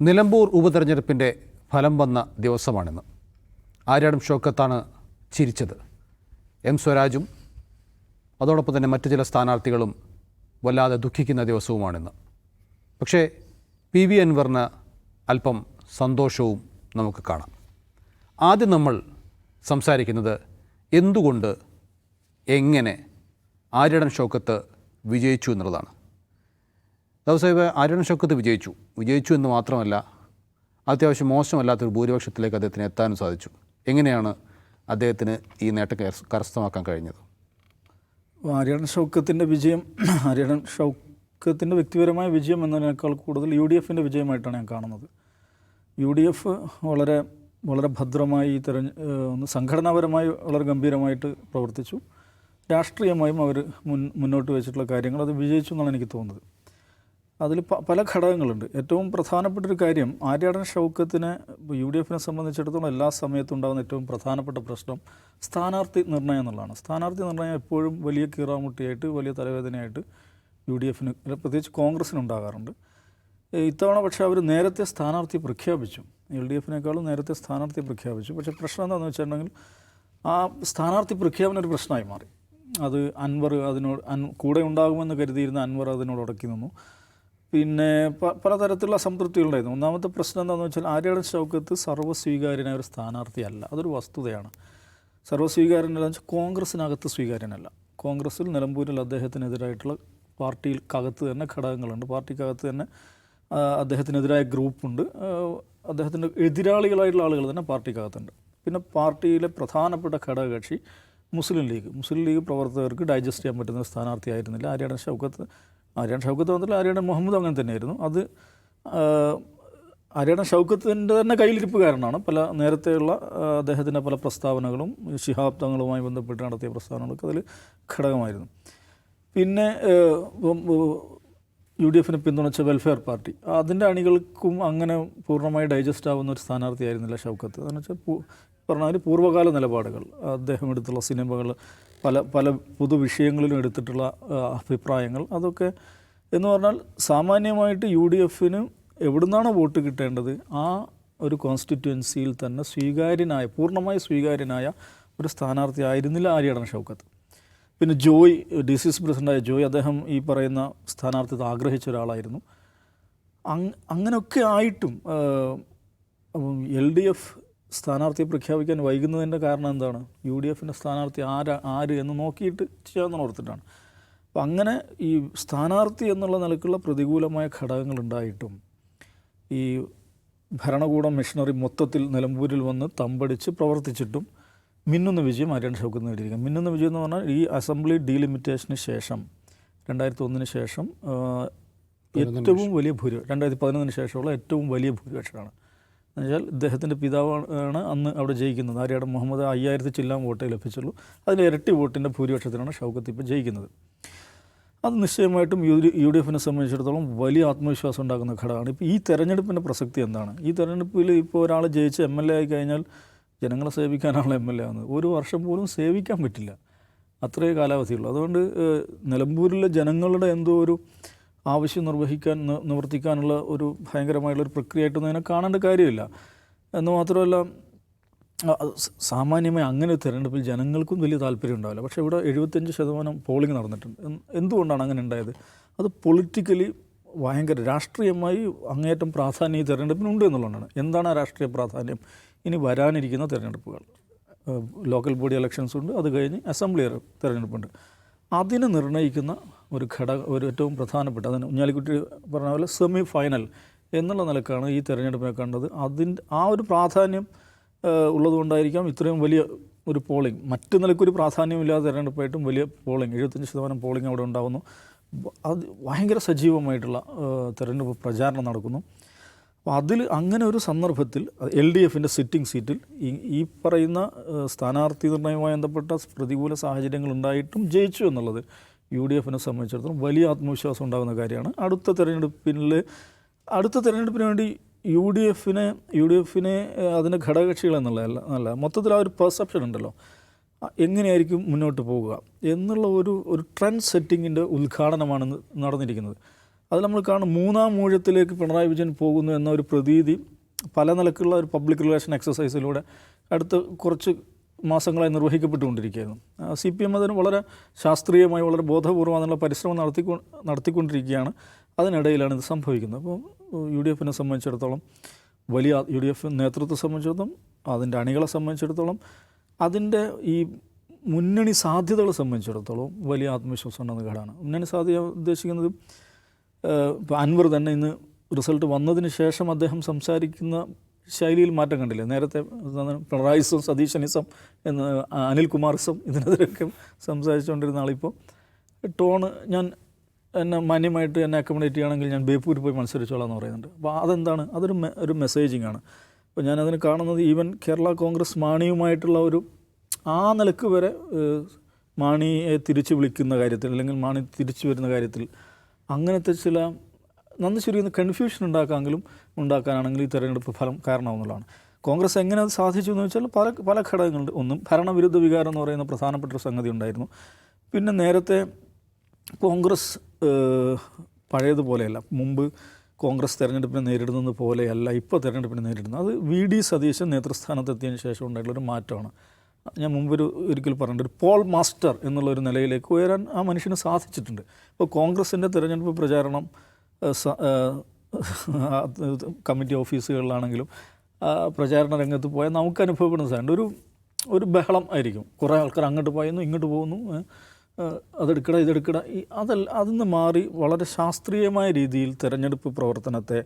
നിലമ്പൂർ ഉപതെരഞ്ഞെടുപ്പിന്റെ ഫലം വന്ന ദിവസമാണിന്ന്. ആര്യാടം ഷോക്കത്താണ് ചിരിച്ചത്. എം സ്വരാജും അതോടൊപ്പം തന്നെ മറ്റു ചില സ്ഥാനാർത്ഥികളും വല്ലാതെ ദുഃഖിക്കുന്ന ദിവസവുമാണിന്ന്. പക്ഷേ പി വി അൻവറിന് അല്പം സന്തോഷവും നമുക്ക് കാണാം. ആദ്യം നമ്മൾ സംസാരിക്കുന്നത് എന്തുകൊണ്ട് എങ്ങനെ ആര്യടൻ ഷോക്കത്ത് വിജയിച്ചു എന്നുള്ളതാണ്. ദൗസാഹിബ് ആര്യടൻ ശക്തി വിജയിച്ചു. വിജയിച്ചു എന്ന് മാത്രമല്ല അത്യാവശ്യം മോശമല്ലാത്തൊരു ഭൂരിപക്ഷത്തിലേക്ക് അദ്ദേഹത്തിന് എത്താനും സാധിച്ചു. എങ്ങനെയാണ് അദ്ദേഹത്തിന് ഈ നേട്ടം കരസ്ഥമാക്കാൻ കഴിഞ്ഞത്? ആര്യാടൻ ഷൗക്കത്തിന്റെ വിജയം ആര്യാടൻ ഷൗക്കത്തിന്റെ വ്യക്തിപരമായ വിജയം എന്നതിനേക്കാൾ കൂടുതൽ യു ഡി എഫിന്റെ വിജയമായിട്ടാണ് ഞാൻ കാണുന്നത്. യു ഡി എഫ് വളരെ വളരെ ഭദ്രമായി തെരഞ്ഞ ഒന്ന് സംഘടനാപരമായി വളരെ ഗംഭീരമായിട്ട് പ്രവർത്തിച്ചു. രാഷ്ട്രീയമായും അവർ മുൻ മുന്നോട്ട് വെച്ചിട്ടുള്ള കാര്യങ്ങൾ അത് വിജയിച്ചു എന്നാണ് എനിക്ക് തോന്നുന്നത്. അതിൽ പല ഘടകങ്ങളുണ്ട്. ഏറ്റവും പ്രധാനപ്പെട്ട ഒരു കാര്യം ആര്യാടൻ ഷൗക്കത്തിന് യു ഡി എഫിനെ സംബന്ധിച്ചിടത്തോളം എല്ലാ സമയത്തും ഉണ്ടാകുന്ന ഏറ്റവും പ്രധാനപ്പെട്ട പ്രശ്നം സ്ഥാനാർത്ഥി നിർണയം എന്നുള്ളതാണ്. സ്ഥാനാർത്ഥി നിർണയം എപ്പോഴും വലിയ കീറാമുട്ടിയായിട്ട് വലിയ തലവേദനയായിട്ട് യു ഡി എഫിന് പ്രത്യേകിച്ച് കോൺഗ്രസ്സിന് ഉണ്ടാകാറുണ്ട്. ഇത്തവണ പക്ഷേ അവർ നേരത്തെ സ്ഥാനാർത്ഥി പ്രഖ്യാപിച്ചു. എൽ ഡി എഫിനേക്കാളും നേരത്തെ സ്ഥാനാർത്ഥി പ്രഖ്യാപിച്ചു. പക്ഷേ പ്രശ്നം എന്താണെന്ന് വെച്ചിട്ടുണ്ടെങ്കിൽ ആ സ്ഥാനാർത്ഥി പ്രഖ്യാപനം ഒരു പ്രശ്നമായി മാറി. അത് അൻവർ അതിനോട് അൻ കൂടെ ഉണ്ടാകുമെന്ന് കരുതിയിരുന്ന അൻവർ അതിനോട് ഉടക്കി നിന്നു. പിന്നെ പലതരത്തിലുള്ള സംതൃപ്തികളുണ്ടായിരുന്നു. ഒന്നാമത്തെ പ്രശ്നം എന്താണെന്ന് വെച്ചാൽ ആര്യാടൻ ഷൗക്കത്ത് സർവസ്വീകാര്യനായ ഒരു സ്ഥാനാർത്ഥിയല്ല. അതൊരു വസ്തുതയാണ്. സർവസ്വീകാര്യനല്ല വെച്ചാൽ കോൺഗ്രസ്സിനകത്ത് സ്വീകാര്യനല്ല. കോൺഗ്രസ്സിൽ നിലമ്പൂരിൽ അദ്ദേഹത്തിനെതിരായിട്ടുള്ള പാർട്ടിക്കകത്ത് തന്നെ ഘടകങ്ങളുണ്ട്. പാർട്ടിക്കകത്ത് തന്നെ അദ്ദേഹത്തിനെതിരായ ഗ്രൂപ്പുണ്ട്. അദ്ദേഹത്തിന്റെ എതിരാളികളായിട്ടുള്ള ആളുകൾ തന്നെ പാർട്ടിക്കകത്തുണ്ട്. പിന്നെ പാർട്ടിയിലെ പ്രധാനപ്പെട്ട ഘടകകക്ഷി മുസ്ലിം ലീഗ്. മുസ്ലിം ലീഗ് പ്രവർത്തകർക്ക് ഡൈജസ്റ്റ് ചെയ്യാൻ പറ്റുന്ന സ്ഥാനാർത്ഥിയായിരുന്നില്ല. ആര്യാടൻ ഷൗക്കത്ത് ആര്യാടൻ ഷൗക്കത്ത് മാത്രമല്ല ആര്യാടൻ മുഹമ്മദ് അങ്ങനെ തന്നെയായിരുന്നു. അത് ആര്യാടൻ ഷൗക്കത്തിന്റെ തന്നെ കയ്യിലിരിപ്പ് കാരണമാണ്. പല നേരത്തെയുള്ള അദ്ദേഹത്തിന്റെ പല പ്രസ്താവനകളും ശിഹാബ് തങ്ങളുമായി ബന്ധപ്പെട്ട് നടത്തിയ പ്രസ്താവനകളൊക്കെ അതിൽ ഘടകമായിരുന്നു. പിന്നെ യു ഡി എഫിനെ പിന്തുണച്ച വെൽഫെയർ പാർട്ടി. അതിന്റെ അണികൾക്കും അങ്ങനെ പൂർണമായി ഡൈജസ്റ്റ് ആവുന്ന ഒരു സ്ഥാനാർത്ഥിയായിരുന്നില്ല ഷൗക്കത്ത്. എന്ന് വെച്ചാൽ പറഞ്ഞാൽ പൂർവകാല നിലപാടുകൾ. അദ്ദേഹം എടുത്തുള്ള സിനിമകൾ പല പല പൊതുവിഷയങ്ങളിലും എടുത്തിട്ടുള്ള അഭിപ്രായങ്ങൾ അതൊക്കെ എന്ന് പറഞ്ഞാൽ സാമാന്യമായിട്ട് യു ഡി എഫിന് എവിടുന്നാണോ വോട്ട് കിട്ടേണ്ടത് ആ ഒരു കോൺസ്റ്റിറ്റ്യുവൻസിയിൽ തന്നെ സ്വീകാര്യനായ പൂർണമായി സ്വീകാര്യനായ ഒരു സ്ഥാനാർത്ഥി ആയിരുന്നില്ല ആര്യടൻ ഷൗക്കത്ത്. പിന്നെ ജോയ് ഡി സി സി പ്രസിഡന്റായ ജോയ് അദ്ദേഹം ഈ പറയുന്ന സ്ഥാനാർത്ഥിത്വം ആഗ്രഹിച്ച ഒരാളായിരുന്നു. അങ് അങ്ങനെയൊക്കെ ആയിട്ടും എൽ ഡി എഫ് സ്ഥാനാർത്ഥിയെ പ്രഖ്യാപിക്കാൻ വൈകുന്നതിന്റെ കാരണം എന്താണ്? യു ഡി എഫിന്റെ സ്ഥാനാർത്ഥി ആരാ ആര് എന്ന് നോക്കിയിട്ട് ചെയ്യാമെന്ന് ഓർത്തിട്ടാണ്. അപ്പം അങ്ങനെ ഈ സ്ഥാനാർത്ഥി എന്നുള്ള നിലക്കുള്ള പ്രതികൂലമായ ഘടകങ്ങൾ ഉണ്ടായിട്ടും ഈ ഭരണകൂടം മിഷണറി മൊത്തത്തിൽ നിലമ്പൂരിൽ വന്ന് തമ്പടിച്ച് പ്രവർത്തിച്ചിട്ടും മിന്നുന്ന വിജയം ആര്യൻ ഷൗക്കത്ത് നേടിയിരിക്കുക മിന്നുന്ന വിജയം എന്ന് പറഞ്ഞാൽ ഈ അസംബ്ലി ഡീലിമിറ്റേഷന് ശേഷം രണ്ടായിരത്തി ഒന്നിന് ശേഷം ഏറ്റവും വലിയ ഭൂരിപക്ഷം രണ്ടായിരത്തി പതിനൊന്നിന് ശേഷമുള്ള ഏറ്റവും വലിയ ഭൂരിപക്ഷമാണ്. എന്നുവെച്ചാൽ ഇദ്ദേഹത്തിന്റെ പിതാവാണ് അന്ന് അവിടെ ജയിക്കുന്നത്. ആര്യാടൻ മുഹമ്മദ് അയ്യായിരത്തി ചില്ലാം വോട്ടേ ലഭിച്ചുള്ളൂ. അതിന്റെ ഇരട്ടി വോട്ടിന്റെ ഭൂരിപക്ഷത്തിലാണ് ഷൗക്കത്ത് ഇപ്പോൾ ജയിക്കുന്നത്. അത് നിശ്ചയമായിട്ടും യു യു ഡി എഫിനെ സംബന്ധിച്ചിടത്തോളം വലിയ ആത്മവിശ്വാസം ഉണ്ടാക്കുന്ന ഘടകമാണ്. ഇപ്പോൾ ഈ തെരഞ്ഞെടുപ്പിന്റെ പ്രസക്തി എന്താണ്? ഈ തെരഞ്ഞെടുപ്പിൽ ഇപ്പോൾ ഒരാൾ ജയിച്ച് എം എൽ എ ആയി കഴിഞ്ഞാൽ ജനങ്ങളെ സേവിക്കാനാണ് എം എൽ എ ആവുന്നത്. ഒരു വർഷം പോലും സേവിക്കാൻ പറ്റില്ല. അത്രയേ കാലാവധിയുള്ളൂ. അതുകൊണ്ട് നിലമ്പൂരിലെ ജനങ്ങളുടെ എന്തോ ഒരു ആവശ്യം നിർവഹിക്കാൻ നിവർത്തിക്കാനുള്ള ഒരു ഭയങ്കരമായിട്ടുള്ള ഒരു പ്രക്രിയയായിട്ടൊന്നും അതിനെ കാണേണ്ട കാര്യമില്ല. എന്ന് മാത്രമല്ല സാമാന്യമായി അങ്ങനെ തിരഞ്ഞെടുപ്പിൽ ജനങ്ങൾക്കും വലിയ താല്പര്യം ഉണ്ടാവില്ല. പക്ഷേ ഇവിടെ എഴുപത്തഞ്ച് ശതമാനം പോളിംഗ് നടന്നിട്ടുണ്ട്. എന്ത്- എന്തുകൊണ്ടാണ് അങ്ങനെ ഉണ്ടായത്? അത് പൊളിറ്റിക്കലി ഭയങ്കര രാഷ്ട്രീയമായി അങ്ങേയറ്റം പ്രാധാന്യം ഈ തെരഞ്ഞെടുപ്പിനുണ്ട് എന്നുള്ളതാണ്. എന്താണ് ആ രാഷ്ട്രീയ പ്രാധാന്യം? ഇനി വരാനിരിക്കുന്ന തിരഞ്ഞെടുപ്പുകൾ. ലോക്കൽ ബോഡി ഇലക്ഷൻസ് ഉണ്ട് അത് കഴിഞ്ഞ് അസംബ്ലി തെരഞ്ഞെടുപ്പുണ്ട്. അതിനെ നിർണയിക്കുന്ന ഒരു ഘടക ഒരു ഏറ്റവും പ്രധാനപ്പെട്ട അതിന് ഉഞ്ഞാലിക്കുട്ടി പറഞ്ഞ പോലെ സെമി ഫൈനൽ എന്നുള്ള നിലക്കാണ് ഈ തിരഞ്ഞെടുപ്പിനെ കണ്ടത്. അതിന്റെ ആ ഒരു പ്രാധാന്യം ഉള്ളതുകൊണ്ടായിരിക്കാം ഇത്രയും വലിയ ഒരു പോളിംഗ് മറ്റു നിലയ്ക്കൊരു പ്രാധാന്യമില്ലാത്ത തെരഞ്ഞെടുപ്പായിട്ടും വലിയ പോളിംഗ് എഴുപത്തഞ്ച് ശതമാനം പോളിംഗ് അവിടെ ഉണ്ടാകുന്നു അത് ഭയങ്കര സജീവമായിട്ടുള്ള തിരഞ്ഞെടുപ്പ് പ്രചാരണം നടക്കുന്നു. അപ്പോൾ അതിൽ അങ്ങനെ ഒരു സന്ദർഭത്തിൽ എൽ ഡി എഫിന്റെ സിറ്റിംഗ് സീറ്റിൽ ഈ പറയുന്ന സ്ഥാനാർത്ഥി നിർണയവുമായി ബന്ധപ്പെട്ട പ്രതികൂല സാഹചര്യങ്ങൾ ഉണ്ടായിട്ടും ജയിച്ചു എന്നുള്ളത് യു ഡി എഫിനെ സംബന്ധിച്ചിടത്തോളം വലിയ ആത്മവിശ്വാസം ഉണ്ടാകുന്ന കാര്യമാണ്. അടുത്ത തെരഞ്ഞെടുപ്പിൽ അടുത്ത തിരഞ്ഞെടുപ്പിന് വേണ്ടി യു ഡി എഫിനെ യു ഡി എഫിനെ അതിന്റെ ഘടകകക്ഷികൾ എന്നുള്ളതല്ല അല്ല മൊത്തത്തിൽ ആ ഒരു പെർസെപ്ഷൻ ഉണ്ടല്ലോ. എങ്ങനെയായിരിക്കും മുന്നോട്ട് പോവുക എന്നുള്ള ഒരു ഒരു ട്രെൻഡ് സെറ്റിങ്ങിന്റെ ഉദ്ഘാടനമാണ് നടന്നിരിക്കുന്നത്. അത് നമ്മൾ കാണും മൂന്നാം മൂഴത്തിലേക്ക് പിണറായി വിജയൻ പോകുന്നു എന്ന ഒരു പ്രതീതി പല നിലക്കുള്ള ഒരു പബ്ലിക് റിലേഷൻ എക്സസൈസിലൂടെ അടുത്ത കുറച്ച് മാസങ്ങളായി നിർവഹിക്കപ്പെട്ടുകൊണ്ടിരിക്കുകയായിരുന്നു. സി പി എം അതിന് വളരെ ശാസ്ത്രീയമായി വളരെ ബോധപൂർവം അതിനുള്ള പരിശ്രമം നടത്തി നടത്തിക്കൊണ്ടിരിക്കുകയാണ്. അതിനിടയിലാണ് ഇത് സംഭവിക്കുന്നത്. അപ്പോൾ യു ഡി എഫിനെ സംബന്ധിച്ചിടത്തോളം വലിയ യു ഡി എഫ് നേതൃത്വത്തെ സംബന്ധിച്ചിടത്തോളം അതിന്റെ അണികളെ സംബന്ധിച്ചിടത്തോളം അതിന്റെ ഈ മുന്നണി സാധ്യതകളെ സംബന്ധിച്ചിടത്തോളം വലിയ ആത്മവിശ്വാസം ഉണ്ടെന്ന് ഘടകമാണ് മുന്നണി സാധ്യത ഉദ്ദേശിക്കുന്നത് ഇപ്പോൾ അൻവർ തന്നെ ഇന്ന് റിസൾട്ട് വന്നതിന് ശേഷം അദ്ദേഹം സംസാരിക്കുന്ന ശൈലിയിൽ മാറ്റം കണ്ടില്ല? നേരത്തെ പിണറായിസം സതീശനിസം എന്ന് അനിൽകുമാറിസം ഇതിനെതിരൊക്കെ സംസാരിച്ചുകൊണ്ടിരുന്ന ആളിപ്പോൾ ടോണ് ഞാൻ എന്നെ മാന്യമായിട്ട് എന്നെ അക്കോമഡേറ്റ് ചെയ്യുകയാണെങ്കിൽ ഞാൻ ബേപ്പൂരിൽ പോയി മത്സരിച്ചോളാം എന്ന് പറയുന്നുണ്ട്. അപ്പോൾ അതെന്താണ്? അതൊരു ഒരു മെസ്സേജിങ് ആണ്. അപ്പോൾ ഞാനതിന് കാണുന്നത് ഈവൻ കേരള കോൺഗ്രസ് മാണിയുമായിട്ടുള്ള ഒരു ആ നിലയ്ക്ക് വരെ മാണിയെ തിരിച്ചു വിളിക്കുന്ന കാര്യത്തിൽ അല്ലെങ്കിൽ മാണി തിരിച്ചു വരുന്ന കാര്യത്തിൽ അങ്ങനത്തെ ചില നന്ന് ശരിയെന്ന് കൺഫ്യൂഷൻ ഉണ്ടാക്കാമെങ്കിലും ഉണ്ടാക്കാനാണെങ്കിൽ ഈ തെരഞ്ഞെടുപ്പ് ഫലം കാരണമെന്നുള്ളതാണ് കോൺഗ്രസ് എങ്ങനെ അത് സാധിച്ചു എന്ന് വെച്ചാൽ പല പല ഘടകങ്ങളുണ്ട്. ഒന്നും ഭരണവിരുദ്ധ വികാരം എന്ന് പറയുന്ന പ്രധാനപ്പെട്ട ഒരു സംഗതി ഉണ്ടായിരുന്നു. പിന്നെ നേരത്തെ കോൺഗ്രസ് പഴയതുപോലെയല്ല. മുമ്പ് കോൺഗ്രസ് തെരഞ്ഞെടുപ്പിനെ നേരിടുന്നത് പോലെയല്ല ഇപ്പോൾ തെരഞ്ഞെടുപ്പിനെ നേരിടുന്നത്. അത് വി ഡി സതീശൻ നേതൃസ്ഥാനത്തെത്തിയതിന് ശേഷം ഉണ്ടായിട്ടുള്ളൊരു മാറ്റമാണ്. ഞാൻ മുമ്പൊരു ഒരിക്കൽ പറഞ്ഞിട്ട് ഒരു പോൾ മാസ്റ്റർ എന്നുള്ള ഒരു നിലയിലേക്ക് ഉയരാൻ ആ മനുഷ്യന് സാധിച്ചിട്ടുണ്ട്. ഇപ്പോൾ കോൺഗ്രസിന്റെ തിരഞ്ഞെടുപ്പ് പ്രചാരണം കമ്മിറ്റി ഓഫീസുകളിലാണെങ്കിലും പ്രചാരണ രംഗത്ത് പോയാൽ നമുക്ക് അനുഭവപ്പെടുന്ന സാധനം ഒരു ഒരു ബഹളം ആയിരിക്കും. കുറേ ആൾക്കാർ അങ്ങോട്ട് പോയെന്നു ഇങ്ങോട്ട് പോകുന്നു ഏഹ്, ഇതെടുക്കണം ഈ അതല്ല അതിൽ മാറി വളരെ ശാസ്ത്രീയമായ രീതിയിൽ തിരഞ്ഞെടുപ്പ് പ്രവർത്തനത്തെ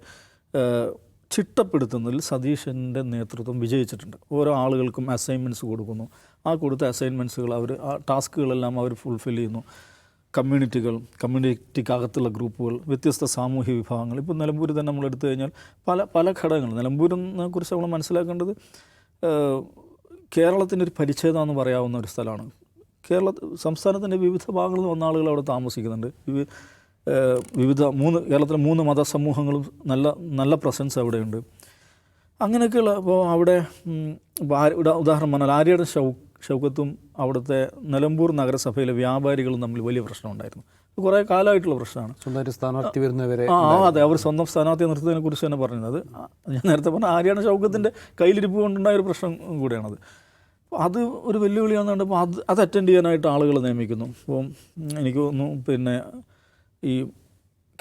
ചിട്ടപ്പെടുത്തുന്നതിൽ സതീശന്റെ നേതൃത്വം വിജയിച്ചിട്ടുണ്ട്. ഓരോ ആളുകൾക്കും അസൈൻമെന്റ്സ് കൊടുക്കുന്നു. ആ കൊടുത്ത അസൈൻമെന്റ്സുകൾ അവർ ആ ടാസ്കുകളെല്ലാം അവർ ഫുൾഫിൽ ചെയ്യുന്നു. കമ്മ്യൂണിറ്റികൾ കമ്മ്യൂണിറ്റിക്കകത്തുള്ള ഗ്രൂപ്പുകൾ വ്യത്യസ്ത സാമൂഹ്യ വിഭാഗങ്ങൾ. ഇപ്പോൾ നിലമ്പൂർ തന്നെ നമ്മൾ എടുത്തു കഴിഞ്ഞാൽ പല പല ഘടകങ്ങൾ. നിലമ്പൂരിനെ കുറിച്ച് നമ്മൾ മനസ്സിലാക്കേണ്ടത് കേരളത്തിന്റെ ഒരു പരിച്ഛേദമെന്ന് പറയാവുന്ന ഒരു സ്ഥലമാണ്. കേരള സംസ്ഥാനത്തിന്റെ വിവിധ ഭാഗങ്ങളിൽ നിന്ന് വന്ന ആളുകൾ അവിടെ താമസിക്കുന്നുണ്ട്. വിവിധ മൂന്ന് കേരളത്തിലെ മൂന്ന് മതസമൂഹങ്ങളും നല്ല നല്ല പ്രസൻസ് അവിടെയുണ്ട്. അങ്ങനെയൊക്കെയുള്ള ഇപ്പോൾ അവിടെ ഉദാഹരണം പറഞ്ഞാൽ ആര്യയുടെ ഷൗ ഷൗക്കത്തും അവിടുത്തെ നിലമ്പൂർ നഗരസഭയിലെ വ്യാപാരികളും തമ്മിൽ വലിയ പ്രശ്നമുണ്ടായിരുന്നു. കുറേ കാലമായിട്ടുള്ള പ്രശ്നമാണ്. സ്വന്തമായിട്ട് സ്ഥാനാർത്ഥി വരുന്നവരെ ആ അതെ അവർ സ്വന്തം സ്ഥാനാർത്ഥിയെ നിർത്തുന്നതിനെ കുറിച്ച് തന്നെ പറഞ്ഞത് ഞാൻ നേരത്തെ പറഞ്ഞ ആര്യാണ ഷൗക്കത്തിന്റെ കയ്യിലിരിപ്പ് കൊണ്ടുണ്ടായ ഒരു പ്രശ്നം കൂടിയാണത്. അപ്പോൾ അത് ഒരു വെല്ലുവിളിയാണെന്ന് കണ്ടപ്പോൾ അത് അത് അറ്റൻഡ് ചെയ്യാനായിട്ട് ആളുകൾ നിയമിക്കുന്നു. അപ്പോൾ എനിക്ക് തോന്നുന്നു പിന്നെ ഈ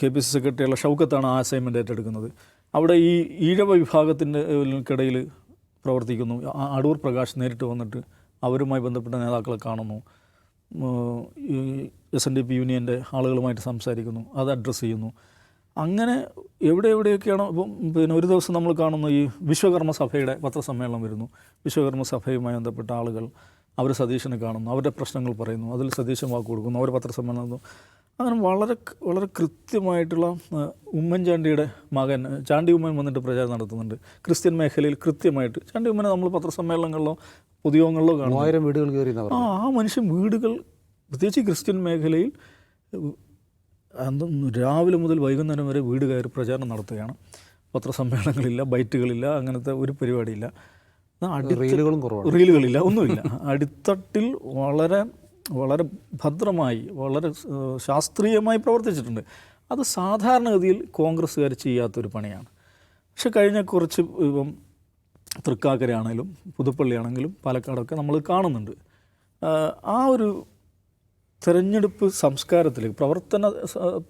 കെ പി സി സെക്രട്ടറിയുള്ള ഷൗക്കത്താണ് ആ അസൈൻമെന്റ് ഏറ്റെടുക്കുന്നത്. അവിടെ ഈ ഈഴവ വിഭാഗത്തിന്റെ ഇടയിൽ പ്രവർത്തിക്കുന്നു. അടൂർ പ്രകാശ് നേരിട്ട് വന്നിട്ട് അവരുമായി ബന്ധപ്പെട്ട നേതാക്കളെ കാണുന്നു. എസ് എൻ ഡി പി യൂണിയന്റെ ആളുകളുമായിട്ട് സംസാരിക്കുന്നു. അത് അഡ്രസ്സ് ചെയ്യുന്നു. അങ്ങനെ എവിടെ എവിടെയൊക്കെയാണ് ഇപ്പം പിന്നെ ഒരു ദിവസം നമ്മൾ കാണുന്ന ഈ വിശ്വകർമ്മ സഭയുടെ പത്രസമ്മേളനം വരുന്നു. വിശ്വകർമ്മ സഭയുമായി ബന്ധപ്പെട്ട ആളുകൾ അവർ സതീശനെ കാണുന്നു അവരുടെ പ്രശ്നങ്ങൾ പറയുന്നു അതിൽ സതീശൻ വാക്ക് കൊടുക്കുന്നു അവർ പത്രസമ്മേളനം. അങ്ങനെ വളരെ വളരെ കൃത്യമായിട്ടുള്ള ഉമ്മൻചാണ്ടിയുടെ മകൻ ചാണ്ടി ഉമ്മൻ വന്നിട്ട് പ്രചാരണം നടത്തുന്നുണ്ട്. ക്രിസ്ത്യൻ മേഖലയിൽ കൃത്യമായിട്ട്. ചാണ്ടി ഉമ്മനെ നമ്മൾ പത്രസമ്മേളനങ്ങളിലോ പൊതുയോഗങ്ങളിലോ കാണുന്നു. മൂവായിരം വീടുകൾ കയറി ആ ആ മനുഷ്യൻ വീടുകൾ പ്രത്യേകിച്ച് ക്രിസ്ത്യൻ മേഖലയിൽ അന്ന് രാവിലെ മുതൽ വൈകുന്നേരം വരെ വീട് കയറി പ്രചാരണം നടത്തുകയാണ്. പത്രസമ്മേളനങ്ങളില്ല ബൈറ്റുകളില്ല അങ്ങനത്തെ ഒരു പരിപാടിയില്ല. റീലുകളും കുറവാണ്. റീലുകളില്ല ഒന്നുമില്ല. അടിത്തട്ടിൽ വളരെ വളരെ ഭദ്രമായി വളരെ ശാസ്ത്രീയമായി പ്രവർത്തിച്ചിട്ടുണ്ട്. അത് സാധാരണഗതിയിൽ കോൺഗ്രസ്സുകാർ ചെയ്യാത്തൊരു പണിയാണ്. പക്ഷെ കഴിഞ്ഞ കുറച്ച് ഇപ്പം തൃക്കാക്കരയാണെങ്കിലും പുതുപ്പള്ളിയാണെങ്കിലും പാലക്കാടൊക്കെ നമ്മൾ കാണുന്നുണ്ട്. ആ ഒരു തെരഞ്ഞെടുപ്പ് സംസ്കാരത്തിലേക്ക് പ്രവർത്തന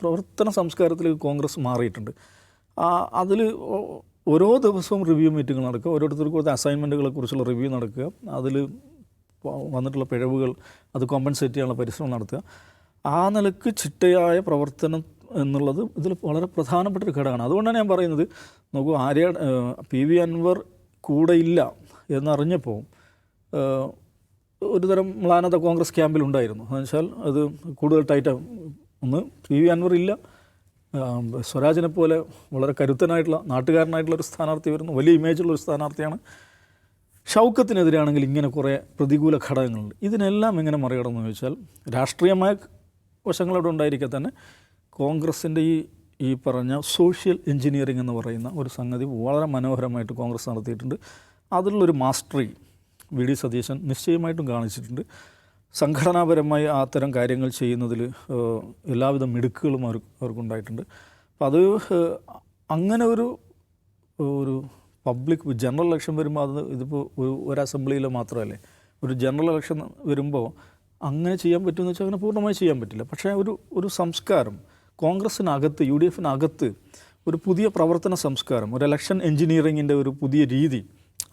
പ്രവർത്തന സംസ്കാരത്തിലേക്ക് കോൺഗ്രസ് മാറിയിട്ടുണ്ട്. അതിൽ ഓരോ ദിവസവും റിവ്യൂ മീറ്റിംഗ് നടക്കുക. ഓരോരുത്തർക്കും കൊടുത്ത അസൈൻമെന്റുകളെ കുറിച്ചുള്ള റിവ്യൂ നടക്കുക. അതിൽ വന്നിട്ടുള്ള പിഴവുകൾ അത് കോമ്പൻസേറ്റ് ചെയ്യാനുള്ള പരിശ്രമം നടത്തുക. ആ നിലയ്ക്ക് ചിട്ടയായ പ്രവർത്തനം എന്നുള്ളത് ഇതിൽ വളരെ പ്രധാനപ്പെട്ട ഒരു ഘടകമാണ്. അതുകൊണ്ടാണ് ഞാൻ പറയുന്നത് നോക്കൂ ആര്യ പി വി അൻവർ കൂടെയില്ല എന്നറിഞ്ഞപ്പോൾ ഏഹ്, ഒരു തരം മ്ലാനത കോൺഗ്രസ് ക്യാമ്പിലുണ്ടായിരുന്നു എന്ന് വെച്ചാൽ അത് കൂടുതൽ ടൈറ്റ് ഒന്ന് പി വി അൻവർ ഇല്ല. സ്വരാജിനെ പോലെ വളരെ കരുത്തനായിട്ടുള്ള നാട്ടുകാരനായിട്ടുള്ള ഒരു സ്ഥാനാർത്ഥി വരുന്നു. വലിയ ഇമേജുള്ള ഒരു സ്ഥാനാർത്ഥിയാണ്. ഷൗക്കത്തിനെതിരാണെങ്കിൽ ഇങ്ങനെ കുറേ പ്രതികൂല ഘടകങ്ങളുണ്ട്. ഇതിനെല്ലാം എങ്ങനെ മറികടന്നു ചോദിച്ചാൽ രാഷ്ട്രീയമായ വശങ്ങളവിടെ ഉണ്ടായിരിക്കെ തന്നെ കോൺഗ്രസിന്റെ ഈ ഈ പറഞ്ഞ സോഷ്യൽ എഞ്ചിനീയറിംഗ് എന്ന് പറയുന്ന ഒരു സംഗതി വളരെ മനോഹരമായിട്ട് കോൺഗ്രസ് നടത്തിയിട്ടുണ്ട്. അതിലുള്ളൊരു മാസ്റ്ററി വി ഡി സതീശൻ നിശ്ചയമായിട്ടും കാണിച്ചിട്ടുണ്ട്. സംഘടനാപരമായി അത്തരം കാര്യങ്ങൾ ചെയ്യുന്നതിൽ എല്ലാവിധ മിടുക്കുകളും അവർ അവർക്കുണ്ടായിട്ടുണ്ട്. അപ്പം അത് അങ്ങനെ ഒരു ഒരു പബ്ലിക് ജനറൽ ഇലക്ഷൻ വരുമ്പോൾ അത് ഇതിപ്പോൾ ഒരു ഒരു അസംബ്ലിയിൽ മാത്രമല്ലേ? ഒരു ജനറൽ ഇലക്ഷൻ വരുമ്പോൾ അങ്ങനെ ചെയ്യാൻ പറ്റുമെന്ന് വെച്ചാൽ അങ്ങനെ പൂർണമായി ചെയ്യാൻ പറ്റില്ല. പക്ഷേ ഒരു ഒരു സംസ്കാരം കോൺഗ്രസ്സിനകത്ത് യു ഡി എഫിനകത്ത് ഒരു പുതിയ പ്രവർത്തന സംസ്കാരം ഒരു ഇലക്ഷൻ എഞ്ചിനീയറിങ്ങിന്റെ ഒരു പുതിയ രീതി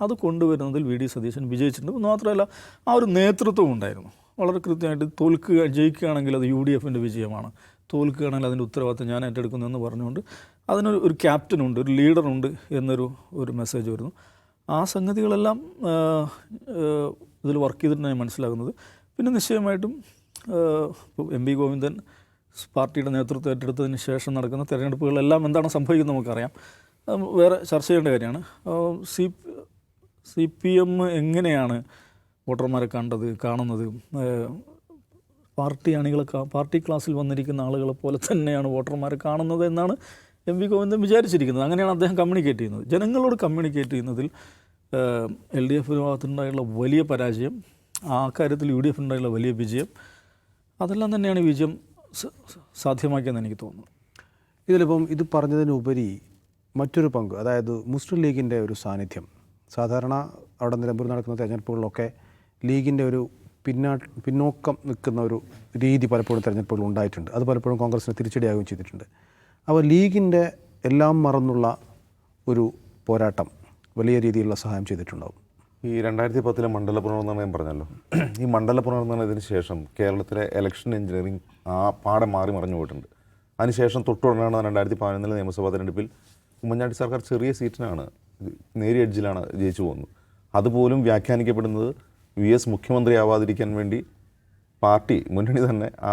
അത് കൊണ്ടുവരുന്നതിൽ വി ഡി സതീശൻ വിജയിച്ചിട്ടുണ്ട്. മാത്രമല്ല ആ ഒരു നേതൃത്വം ഉണ്ടായിരുന്നു. വളരെ കൃത്യമായിട്ട് തോൽക്കുക ജയിക്കുകയാണെങ്കിൽ അത് യു ഡി എഫിന്റെ വിജയമാണ്. തോൽക്കുകയാണെങ്കിൽ അതിന്റെ ഉത്തരവാദിത്തം ഞാൻ ഏറ്റെടുക്കുന്നു എന്ന് പറഞ്ഞുകൊണ്ട് അതിനൊരു ഒരു ക്യാപ്റ്റനുണ്ട് ഒരു ലീഡറുണ്ട് എന്നൊരു ഒരു മെസ്സേജ് വരുന്നു. ആ സംഗതികളെല്ലാം ഇതിൽ വർക്ക് ചെയ്തിട്ടാണ് ഞാൻ മനസ്സിലാകുന്നത് പിന്നെ നിശ്ചയമായിട്ടും എം പി ഗോവിന്ദൻ പാർട്ടിയുടെ നേതൃത്വം ഏറ്റെടുത്തതിന് ശേഷം നടക്കുന്ന തെരഞ്ഞെടുപ്പുകളെല്ലാം എന്താണ് സംഭവിക്കുന്നത് നമുക്കറിയാം. വേറെ ചർച്ച ചെയ്യേണ്ട കാര്യമാണ്. സി സി പി എം എങ്ങനെയാണ് വോട്ടർമാരെ കണ്ടത് കാണുന്നത്? പാർട്ടി അണികളെ പാർട്ടി ക്ലാസ്സിൽ വന്നിരിക്കുന്ന ആളുകളെ പോലെ തന്നെയാണ് വോട്ടർമാരെ കാണുന്നത് എന്നാണ് എം വി ഗോവിന്ദൻ വിചാരിച്ചിരിക്കുന്നത്. അങ്ങനെയാണ് അദ്ദേഹം കമ്മ്യൂണിക്കേറ്റ് ചെയ്യുന്നത്. ജനങ്ങളോട് കമ്മ്യൂണിക്കേറ്റ് ചെയ്യുന്നതിൽ എൽ ഡി എഫ് ഭാഗത്തുണ്ടായുള്ള വലിയ പരാജയം ആ കാര്യത്തിൽ യു ഡി എഫിനുണ്ടായുള്ള വലിയ വിജയം അതെല്ലാം തന്നെയാണ് വിജയം സാധ്യമാക്കിയെന്ന് എനിക്ക് തോന്നുന്നു. ഇതിലിപ്പം ഇത് പറഞ്ഞതിനുപരി മറ്റൊരു പങ്ക് അതായത് മുസ്ലിം ലീഗിന്റെ ഒരു സാന്നിധ്യം. സാധാരണ അവിടെ നിലമ്പൂർ നടക്കുന്ന തെരഞ്ഞെടുപ്പുകളിലൊക്കെ ലീഗിന്റെ ഒരു പിന്നാ പിന്നോക്കം നിൽക്കുന്ന ഒരു രീതി പലപ്പോഴും തെരഞ്ഞെടുപ്പുകൾ ഉണ്ടായിട്ടുണ്ട്. അത് പലപ്പോഴും കോൺഗ്രസിന് തിരിച്ചടിയാവുകയും ചെയ്തിട്ടുണ്ട്. അപ്പോൾ ലീഗിന്റെ എല്ലാം മറന്നുള്ള ഒരു പോരാട്ടം വലിയ രീതിയിലുള്ള സഹായം ചെയ്തിട്ടുണ്ടാവും. ഈ രണ്ടായിരത്തി പത്തിലെ മണ്ഡല പുനർനിർണയം പറഞ്ഞല്ലോ. ഈ മണ്ഡല പുനർനിർണയത്തിന് ശേഷം കേരളത്തിലെ ഇലക്ഷൻ എഞ്ചിനീയറിംഗ് ആ പാടെ മാറി മറിഞ്ഞു പോയിട്ടുണ്ട്. അതിനുശേഷം തൊട്ടുടനാണ് രണ്ടായിരത്തി പതിനൊന്നിലെ നിയമസഭാ തെരഞ്ഞെടുപ്പിൽ ഉമ്മൻചാണ്ടി സർക്കാർ ചെറിയ സീറ്റിനാണ് നേരിയ എഡ്ജിലാണ് ജയിച്ചു പോകുന്നത്. അതുപോലും വ്യാഖ്യാനിക്കപ്പെടുന്നത് വി എസ് മുഖ്യമന്ത്രിയാവാതിരിക്കാൻ വേണ്ടി പാർട്ടി മുന്നണി തന്നെ ആ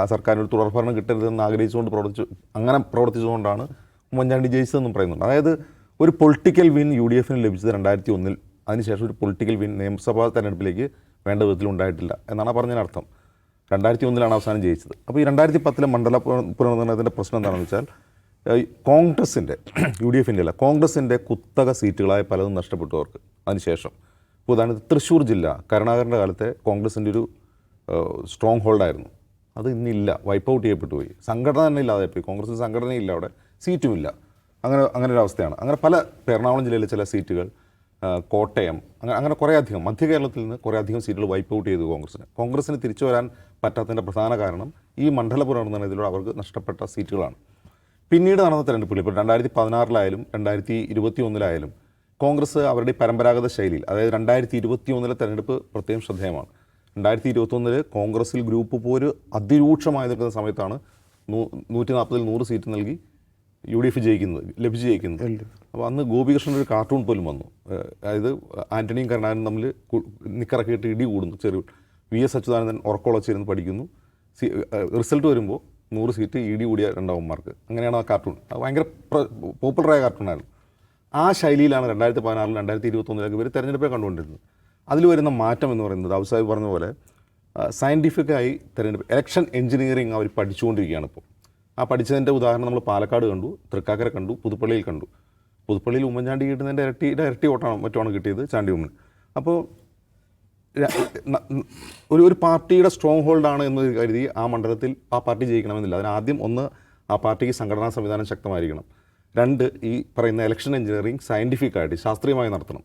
ആ സർക്കാരിന് ഒരു തുടർഭരണം കിട്ടരുതെന്ന് ആഗ്രഹിച്ചുകൊണ്ട് പ്രവർത്തിച്ചു അങ്ങനെ പ്രവർത്തിച്ചുകൊണ്ടാണ് ഉമ്മൻചാണ്ടി ജയിച്ചതെന്നും പറയുന്നുണ്ട്. അതായത് ഒരു പൊളിറ്റിക്കൽ വിൻ യു ഡി എഫിന് ലഭിച്ചത് രണ്ടായിരത്തി ഒന്നിൽ അതിനുശേഷം ഒരു പൊളിറ്റിക്കൽ വിൻ നിയമസഭാ തെരഞ്ഞെടുപ്പിലേക്ക് വേണ്ട വിധത്തിൽ ഉണ്ടായിട്ടില്ല എന്നാണ് പറഞ്ഞതിനർത്ഥം. രണ്ടായിരത്തി ഒന്നിലാണ് അവസാനം ജയിച്ചത്. അപ്പോൾ ഈ രണ്ടായിരത്തി പത്തിലെ മണ്ഡല പുനർനിർണയത്തിന്റെ പ്രശ്നം എന്താണെന്ന് വെച്ചാൽ കോൺഗ്രസിന്റെ യു ഡി എഫിന്റെ അല്ല കോൺഗ്രസിന്റെ കുത്തക സീറ്റുകളായ പലതും നഷ്ടപ്പെട്ടു അവർക്ക് അതിനുശേഷം. ഇപ്പോൾ ഉദാഹരണത്തിന് തൃശ്ശൂർ ജില്ല കരുണാകരന്റെ കാലത്തെ കോൺഗ്രസിന്റെ ഒരു സ്ട്രോങ് ഹോൾഡായിരുന്നു അത് ഇന്നില്ല വൈപ്പ് ഔട്ട് ചെയ്യപ്പെട്ടു പോയി. സംഘടന തന്നെ ഇല്ലാതെ പോയി. കോൺഗ്രസിന് സംഘടനയില്ല അവിടെ സീറ്റും ഇല്ല. അങ്ങനെ അങ്ങനെ ഒരു അവസ്ഥയാണ്. അങ്ങനെ പല എറണാകുളം ജില്ലയിലെ ചില സീറ്റുകൾ കോട്ടയം അങ്ങനെ അങ്ങനെ കുറേ അധികം മധ്യ കേരളത്തിൽ നിന്ന് കുറേ അധികം സീറ്റുകൾ വൈപ്പ് ഔട്ട് ചെയ്തു കോൺഗ്രസിന്. കോൺഗ്രസിന് തിരിച്ചു വരാൻ പറ്റാത്തതിന്റെ പ്രധാന കാരണം ഈ മണ്ഡല പുനർനിർണയത്തിലൂടെ അവർക്ക് നഷ്ടപ്പെട്ട സീറ്റുകളാണ് പിന്നീട് നടന്ന തെരഞ്ഞെടുപ്പിൽ ഇപ്പോൾ രണ്ടായിരത്തി പതിനാറിലായാലും രണ്ടായിരത്തി ഇരുപത്തി ഒന്നിലായാലും കോൺഗ്രസ് അവരുടെ പരമ്പരാഗത ശൈലിയിൽ അതായത് രണ്ടായിരത്തി ഇരുപത്തി ഒന്നിലെ തെരഞ്ഞെടുപ്പ് പ്രത്യേകം ശ്രദ്ധേയമാണ്. രണ്ടായിരത്തി ഇരുപത്തൊന്നിൽ കോൺഗ്രസിൽ ഗ്രൂപ്പ് പോര് അതിരൂക്ഷമായി നിൽക്കുന്ന സമയത്താണ് നൂറ്റി നാൽപ്പതിൽ നൂറ് സീറ്റ് നൽകി യു ഡി എഫ് ജയിക്കുന്നത് ലഭിച്ച് ജയിക്കുന്നത്. അപ്പോൾ അന്ന് ഗോപികൃഷ്ണൻ ഒരു കാർട്ടൂൺ പോലും വന്നു. അതായത് ആന്റണിയും കരുണാകരനും തമ്മിൽ നിക്കറക്കിയിട്ട് ഇടി കൂടുന്നു ചെറിയ വി എസ് അച്യുതാനന്ദൻ ഉറക്കമുളച്ചിരുന്ന് പഠിക്കുന്നു. സി റിസൾട്ട് വരുമ്പോൾ നൂറ് സീറ്റ് ഇ ഡി കൂടിയ രണ്ടാവന്മാർക്ക്. അങ്ങനെയാണ് ആ കാർട്ടൂൺ അത് ഭയങ്കര പോപ്പുലറായ കാർട്ടൂണായിരുന്നു ആ ശൈലിയിലാണ് രണ്ടായിരത്തി പതിനാറിൽ രണ്ടായിരത്തി ഇരുപത്തൊന്നിലേക്ക് ഇവർ തിരഞ്ഞെടുപ്പേ കണ്ടുകൊണ്ടിരുന്നത്. അതിൽ വരുന്ന മാറ്റം എന്ന് പറയുന്നത് ഔസാബ് പറഞ്ഞ പോലെ സയന്റിഫിക്കായി തിരഞ്ഞെടുപ്പ് ഇലക്ഷൻ എഞ്ചിനീയറിംഗ് അവർ പഠിച്ചുകൊണ്ടിരിക്കുകയാണ് ഇപ്പോൾ ആ പഠിച്ചതിന്റെ ഉദാഹരണം നമ്മൾ പാലക്കാട് കണ്ടു തൃക്കാക്കര കണ്ടു പുതുപ്പള്ളിയിൽ കണ്ടു. പുതുപ്പള്ളിയിൽ ഉമ്മൻചാണ്ടി കിട്ടുന്നതിന്റെ ഇരട്ടി ഇരട്ടി വോട്ടാണ് മറ്റുമാണ് കിട്ടിയത് ചാണ്ടി ഉമ്മൻ അപ്പോൾ ഒരു ഒരു പാർട്ടിയുടെ സ്ട്രോങ് ഹോൾഡാണ് എന്ന് കരുതി ആ മണ്ഡലത്തിൽ ആ പാർട്ടി ജയിക്കണമെന്നില്ല. അതിന് ആദ്യം ഒന്ന് ആ പാർട്ടിക്ക് സംഘടനാ സംവിധാനം ശക്തമായിരിക്കണം. രണ്ട് ഈ പറയുന്ന ഇലക്ഷൻ എഞ്ചിനീയറിംഗ് സയന്റിഫിക് ആയിട്ട് ശാസ്ത്രീയമായി നടത്തണം.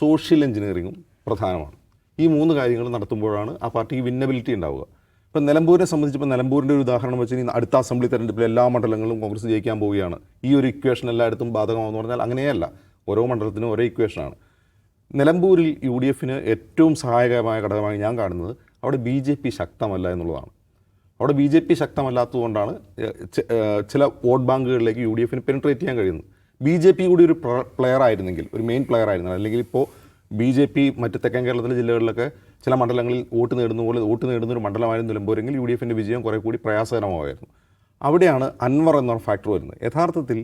സോഷ്യൽ എഞ്ചിനീയറിങ്ങും പ്രധാനമാണ്. ഈ മൂന്ന് കാര്യങ്ങൾ നടത്തുമ്പോഴാണ് ആ പാർട്ടിക്ക് വിന്നബിലിറ്റി ഉണ്ടാവുക. ഇപ്പം നിലമ്പൂരിനെ സംബന്ധിച്ചിപ്പോൾ നിലമ്പൂരിന്റെ ഒരു ഉദാഹരണം വെച്ച് ഇനി അടുത്ത അസംബ്ലി തെരഞ്ഞെടുപ്പിൽ എല്ലാ മണ്ഡലങ്ങളും കോൺഗ്രസ് ജയിക്കാൻ പോവുകയാണ്. ഈ ഒരു ഇക്വേഷൻ എല്ലായിടത്തും ബാധകമാണെന്ന് പറഞ്ഞാൽ അങ്ങനെയല്ല. ഓരോ മണ്ഡലത്തിനും ഒരേ ഇക്വേഷനാണ് നിലമ്പൂരിൽ യു ഡി എഫിന് ഏറ്റവും സഹായകരമായ ഘടകമായി ഞാൻ കാണുന്നത് അവിടെ ബി ജെ പി ശക്തമല്ല എന്നുള്ളതാണ്. അവിടെ ബി ജെ പി ശക്തമല്ലാത്തതുകൊണ്ടാണ് ചില വോട്ട് ബാങ്കുകളിലേക്ക് യു ഡി എഫിന് പെനിട്രേറ്റ് ചെയ്യാൻ കഴിയുന്നത്. ബി ജെ പി കൂടി ഒരു പ്ലെയർ ആയിരുന്നെങ്കിൽ ഒരു മെയിൻ പ്ലെയർ ആയിരുന്നു അല്ലെങ്കിൽ ഇപ്പോൾ ബി ജെ പി മറ്റ് തെക്കൻ കേരളത്തിലെ ജില്ലകളിലൊക്കെ ചില മണ്ഡലങ്ങളിൽ വോട്ട് നേടുന്ന പോലെ വോട്ട് നേടുന്ന ഒരു മണ്ഡലമായിരുന്നു നിലമ്പൂരെങ്കിൽ യു ഡി എഫിന്റെ വിജയം കുറേ കൂടി പ്രയാസകരമായിരുന്നു അവിടെയാണ് അൻവർ എന്ന ഫാക്ടർ വരുന്നത്. യഥാർത്ഥത്തിൽ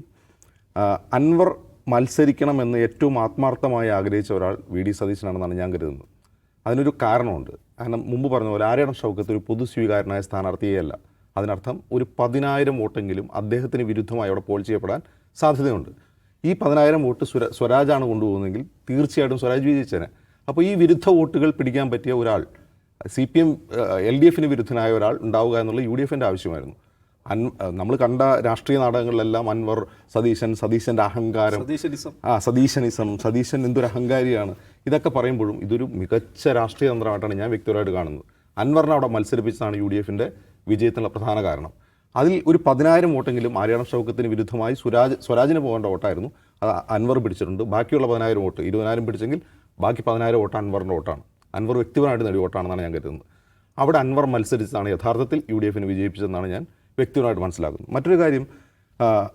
അൻവർ മത്സരിക്കണമെന്ന് ഏറ്റവും ആത്മാർത്ഥമായി ആഗ്രഹിച്ച ഒരാൾ വി ഡി സതീശനാണെന്നാണ് ഞാൻ കരുതുന്നത്. അതിനൊരു കാരണമുണ്ട്. കാരണം മുമ്പ് പറഞ്ഞ പോലെ ആര്യാടൻ ഷൗക്കത്ത് ഒരു പൊതു സ്ഥാനാർത്ഥിയല്ല അതിനർത്ഥം ഒരു പതിനായിരം വോട്ടെങ്കിലും അദ്ദേഹത്തിന് വിരുദ്ധമായി അവിടെ പോൾ ചെയ്യപ്പെടാൻ സാധ്യതയുണ്ട്. ഈ പതിനായിരം വോട്ട് സ്വര സ്വരാജാണ് കൊണ്ടുപോകുന്നതെങ്കിൽ തീർച്ചയായിട്ടും സ്വരാജ് വിജയിച്ചേനെ അപ്പോൾ ഈ വിരുദ്ധ വോട്ടുകൾ പിടിക്കാൻ പറ്റിയ ഒരാൾ C P M L D എഫിന് വിരുദ്ധനായ ഒരാൾ ഉണ്ടാവുക എന്നുള്ള യു ഡി എഫിന്റെ ആവശ്യമായിരുന്നു. അൻ നമ്മൾ കണ്ട രാഷ്ട്രീയ നാടകങ്ങളിലെല്ലാം അൻവർ സതീശൻ സതീശന്റെ അഹങ്കാരം. ആ സതീശനിസം സതീശൻ എന്തൊരു അഹങ്കാരിയാണ്. ഇതൊക്കെ പറയുമ്പോഴും ഇതൊരു മികച്ച രാഷ്ട്രീയ തന്ത്രമായിട്ടാണ് ഞാൻ വ്യക്തിപരമായിട്ട് കാണുന്നത്. അൻവറിനെ അവിടെ മത്സരിപ്പിച്ചതാണ് യു ഡി എഫിന്റെ വിജയത്തിനുള്ള പ്രധാന കാരണം. അതിൽ ഒരു പതിനായിരം വോട്ടെങ്കിലും ആര്യാണ ഷൗക്കത്തിന് വിരുദ്ധമായി സ്വരാജ് സ്വരാജിന് പോകേണ്ട വോട്ടായിരുന്നു. അത് അൻവർ പിടിച്ചിട്ടുണ്ട്. ബാക്കിയുള്ള പതിനായിരം വോട്ട് ഇരുപതിനായിരം പിടിച്ചെങ്കിൽ ബാക്കി പതിനായിരം വോട്ട് അൻവറിന്റെ വോട്ടാണ്. അൻവർ വ്യക്തിപരമായിട്ട് നേടിയ വോട്ടാണെന്നാണ് ഞാൻ കരുതുന്നത്. അവിടെ അൻവർ മത്സരിച്ചതാണ് യഥാർത്ഥത്തിൽ യു ഡി എഫിന് വിജയിപ്പിച്ചതെന്നാണ് ഞാൻ വ്യക്തിപരമായിട്ട് മനസ്സിലാക്കുന്നു. മറ്റൊരു കാര്യം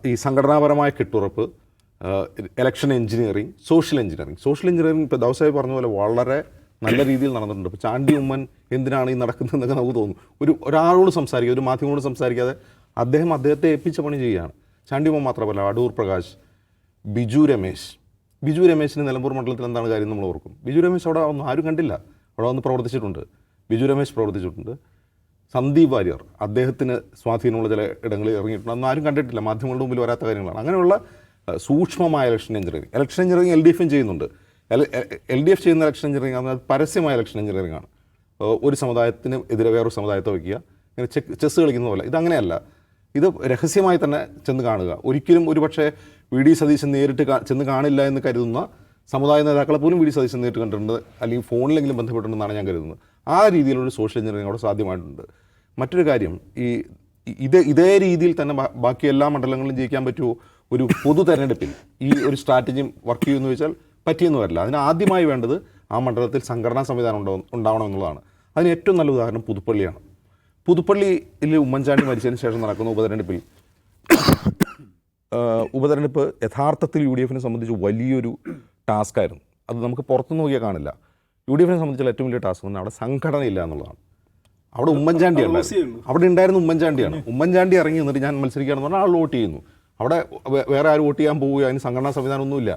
ഈ സംഘടനാപരമായ കെട്ടുറപ്പ് election engineering social engineering social engineering ഇപ്പോൾ ദൗസായി പറഞ്ഞ പോലെ വളരെ നല്ല രീതിയിൽ നടന്നിട്ടുണ്ട്. ഇപ്പോൾ ചാണ്ടി ഉമ്മൻ എന്തിനാണ് ഈ നടക്കുന്നതെന്നൊക്കെ നമുക്ക് തോന്നും. ഒരു ഒരാളോട് സംസാരിക്കുക ഒരു മാധ്യമങ്ങളോട് സംസാരിക്കാതെ അദ്ദേഹം അദ്ദേഹത്തെ ഏൽപ്പിച്ച പണി ചെയ്യുകയാണ്. ചാണ്ടി ഉമ്മൻ മാത്രമല്ല അടൂർ പ്രകാശ് ബിജു രമേശ്. ബിജു രമേശിന് നിലമ്പൂർ മണ്ഡലത്തിൽ എന്താണ് കാര്യം നമ്മൾ ഓർക്കും. ബിജു രമേശ് അവിടെ ഒന്നും ആരും കണ്ടില്ല. അവിടെ വന്ന് പ്രവർത്തിച്ചിട്ടുണ്ട്. ബിജു രമേശ് പ്രവർത്തിച്ചിട്ടുണ്ട്. സന്ദീപ് വാര്യർ അദ്ദേഹത്തിന് സ്വാധീനമുള്ള ചില ഇടങ്ങളിൽ ഇറങ്ങിയിട്ടുണ്ട്. അതൊന്നും ആരും കണ്ടിട്ടില്ല. മാധ്യമങ്ങളുടെ മുമ്പിൽ വരാത്ത കാര്യങ്ങളാണ്. അങ്ങനെയുള്ള സൂക്ഷ്മമായ election engineering election engineering L D എഫും ചെയ്യുന്നുണ്ട്. എൽ ഡി എഫ് ചെയ്യുന്ന ഇലക്ഷൻ എഞ്ചിനീയറിംഗ് അത് പരസ്യമായ ഇലക്ഷൻ എഞ്ചിനീയറിംഗ് ആണ്. ഒരു സമുദായത്തിന് എതിരെ വേറൊരു സമുദായത്തെ വയ്ക്കുക. ഇങ്ങനെ ചെസ് കളിക്കുന്ന പോലെ. ഇതങ്ങനെയല്ല ഇത് രഹസ്യമായി തന്നെ ചെന്ന് കാണുക. ഒരിക്കലും ഒരു പക്ഷേ വി ഡി സതീശൻ നേരിട്ട് ചെന്ന് കാണില്ല എന്ന് കരുതുന്ന സമുദായ നേതാക്കളെ പോലും വി ഡി സതീശൻ നേരിട്ട് കണ്ടിട്ടുണ്ട്. അല്ലെങ്കിൽ ഫോണിലെങ്കിലും ബന്ധപ്പെട്ടിട്ടുണ്ടെന്നാണ് ഞാൻ കരുതുന്നത്. ആ രീതിയിലുള്ള സോഷ്യൽ എഞ്ചിനീയറിംഗ് അവിടെ സാധ്യമായിട്ടുണ്ട്. മറ്റൊരു കാര്യം ഈ ഇതേ ഇത് രീതിയിൽ തന്നെ ബാക്കി എല്ലാ മണ്ഡലങ്ങളിലും ജയിക്കാൻ പറ്റുമോ? ഒരു പൊതു തെരഞ്ഞെടുപ്പിൽ ഈ ഒരു സ്ട്രാറ്റജിയും വർക്ക് ചെയ്യുമെന്ന് ചോദിച്ചാൽ പറ്റിയെന്ന് വരില്ല. അതിന് ആദ്യമായി വേണ്ടത് ആ മണ്ഡലത്തിൽ സംഘടനാ സംവിധാനം ഉണ്ടോ ഉണ്ടാവണം എന്നുള്ളതാണ്. അതിന് ഏറ്റവും നല്ല ഉദാഹരണം പുതുപ്പള്ളിയാണ്. പുതുപ്പള്ളിയിൽ ഉമ്മൻചാണ്ടി മരിച്ചതിന് ശേഷം നടക്കുന്ന ഉപതെരഞ്ഞെടുപ്പിൽ ഉപതെരഞ്ഞെടുപ്പ് യഥാർത്ഥത്തിൽ യു ഡി എഫിനെ സംബന്ധിച്ച് വലിയൊരു ടാസ്ക് ആയിരുന്നു അത് നമുക്ക് പുറത്തു നോക്കിയാൽ കാണില്ല. യു ഡി എഫിനെ സംബന്ധിച്ചുള്ള ഏറ്റവും വലിയ ടാസ്ക് എന്ന് അവിടെ സംഘടനയില്ല എന്നുള്ളതാണ്. അവിടെ ഉമ്മൻചാണ്ടി ഉണ്ടായിരുന്നു. അവിടെ ഉണ്ടായിരുന്ന ഉമ്മൻചാണ്ടിയാണ്. ഉമ്മൻചാണ്ടി ഇറങ്ങി നിന്നിട്ട് ഞാൻ മത്സരിക്കുകയാണെന്ന് പറഞ്ഞാൽ ആൾ വോട്ട് ചെയ്യുന്നു. അവിടെ വേറെ ആര് വോട്ട് ചെയ്യാൻ പോവുക അതിന് സംഘടനാ സംവിധാനം ഒന്നുമില്ല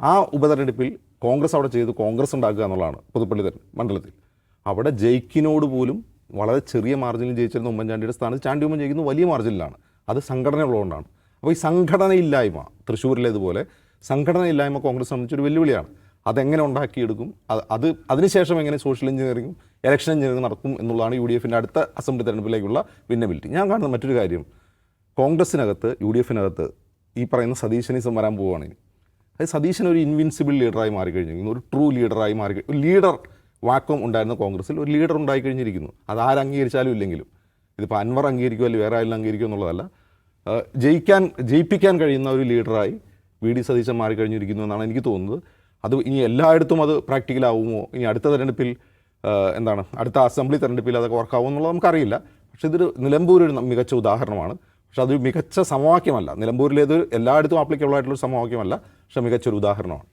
ആ ഉപതെരഞ്ഞെടുപ്പിൽ കോൺഗ്രസ് അവിടെ ചെയ്ത് കോൺഗ്രസ് ഉണ്ടാക്കുക എന്നുള്ളതാണ് പുതുപ്പള്ളി തന്നെ മണ്ഡലത്തിൽ. അവിടെ ജയിക്കിനോട് പോലും വളരെ ചെറിയ മാർജിനിൽ ജയിച്ചിരുന്ന ഉമ്മൻചാണ്ടിയുടെ സ്ഥാനത്ത് ചാണ്ടി ഉമ്മൻ ജയിക്കുന്നത് വലിയ മാർജിനിലാണ് അത് സംഘടന ഉള്ളതുകൊണ്ടാണ് അപ്പോൾ ഈ സംഘടനയില്ലായ്മ തൃശ്ശൂരിലേതുപോലെ സംഘടനയില്ലായ്മ കോൺഗ്രസ് സംബന്ധിച്ചൊരു വെല്ലുവിളിയാണ്. അതെങ്ങനെ ഉണ്ടാക്കിയെടുക്കും? അത് അത് അതിനുശേഷം എങ്ങനെ സോഷ്യൽ എഞ്ചിനീയറിംഗും ഇലക്ഷൻ എഞ്ചിനീയറിംഗ് നടക്കും എന്നുള്ളതാണ് യു ഡി എഫിന്റെ അടുത്ത അസംബ്ലി തെരഞ്ഞെടുപ്പിലേക്കുള്ള വിന്നബിലിറ്റി. ഞാൻ കാണുന്ന മറ്റൊരു കാര്യം. കോൺഗ്രസിനകത്ത് യു ഡി എഫിനകത്ത് ഈ പറയുന്ന സതീശനിസം വരാൻ പോവുകയാണ് അത് സതീശൻ ഒരു ഇൻവിൻസിബിൾ ലീഡറായി മാറിക്കഴിഞ്ഞിരിക്കുന്നു ഒരു ട്രൂ ലീഡറായി മാറി ഒരു ലീഡർ വാക്വം ഉണ്ടായിരുന്ന കോൺഗ്രസ്സിൽ ഒരു ലീഡർ ഉണ്ടായി കഴിഞ്ഞിരിക്കുന്നു. അത് ആരംഗീകരിച്ചാലും ഇല്ലെങ്കിലും. ഇതിപ്പോൾ അൻവർ അംഗീകരിക്കുക അല്ലെങ്കിൽ വേറെ ആരെങ്കിലും അംഗീകരിക്കുക എന്നുള്ളതല്ല. ജയിക്കാൻ ജയിപ്പിക്കാൻ കഴിയുന്ന ഒരു ലീഡറായി വി ഡി സതീശൻ മാറിക്കഴിഞ്ഞിരിക്കുന്നു എന്നാണ് എനിക്ക് തോന്നുന്നത്. അത് ഇനി എല്ലായിടത്തും അത് പ്രാക്ടിക്കലാവുമോ ഇനി അടുത്ത തെരഞ്ഞെടുപ്പിൽ എന്താണ്? അടുത്ത അസംബ്ലി തെരഞ്ഞെടുപ്പിൽ അതൊക്കെ വർക്കാവുമോ എന്നുള്ളത് നമുക്കറിയില്ല. പക്ഷേ ഇതൊരു നിലമ്പൂർ ഒരു മികച്ച ഉദാഹരണമാണ്. പക്ഷെ അതൊരു മികച്ച സമവാക്യമല്ല. നിലമ്പൂരിലേത് എല്ലായിടത്തും ആപ്ലിക്കബിൾ ആയിട്ടുള്ള സമവാക്യമല്ല. പക്ഷേ മികച്ചൊരു ഉദാഹരണമാണ്.